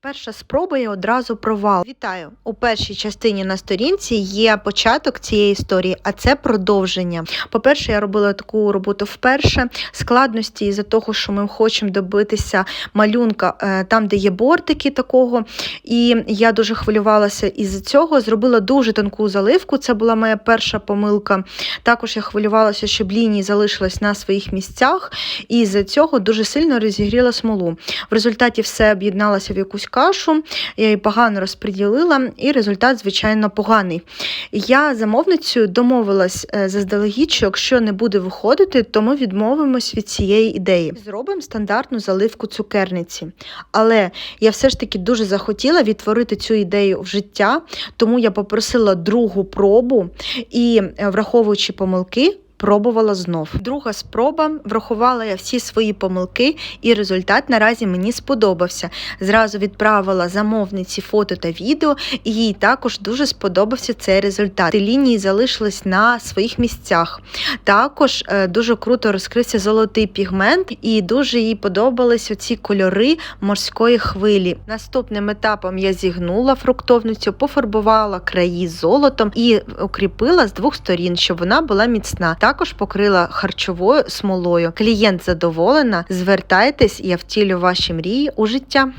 Перша спроба і одразу провал. Вітаю! У першій частині на сторінці є початок цієї історії, а це продовження. По-перше, я робила таку роботу вперше. Складності із-за того, що ми хочемо добитися малюнка е, там, де є бортики такого. І я дуже хвилювалася із цього. Зробила дуже тонку заливку. Це була моя перша помилка. Також я хвилювалася, щоб лінії залишились на своїх місцях, і з-за цього дуже сильно розігріла смолу. В результаті все об'єдналося в якусь кашу, я її погано розподілила, і результат, звичайно, поганий. Я замовницею домовилась е, заздалегідь, що якщо не буде виходити, то ми відмовимось від цієї ідеї. Зробимо стандартну заливку цукерниці. Але я все ж таки дуже захотіла відтворити цю ідею в життя, тому я попросила другу пробу і, е, враховуючи помилки, пробувала знов. Друга спроба врахувала я всі свої помилки, і результат наразі мені сподобався. Зразу відправила замовниці фото та відео, і їй також дуже сподобався цей результат. Лінії залишились на своїх місцях. Також е, дуже круто розкрився золотий пігмент, і дуже їй подобались оці кольори морської хвилі. Наступним етапом я зігнула фруктовницю, пофарбувала краї золотом і укріпила з двох сторін, щоб вона була міцна. Також покрила харчовою смолою. Клієнт задоволена. Звертайтесь, я втілю ваші мрії у життя.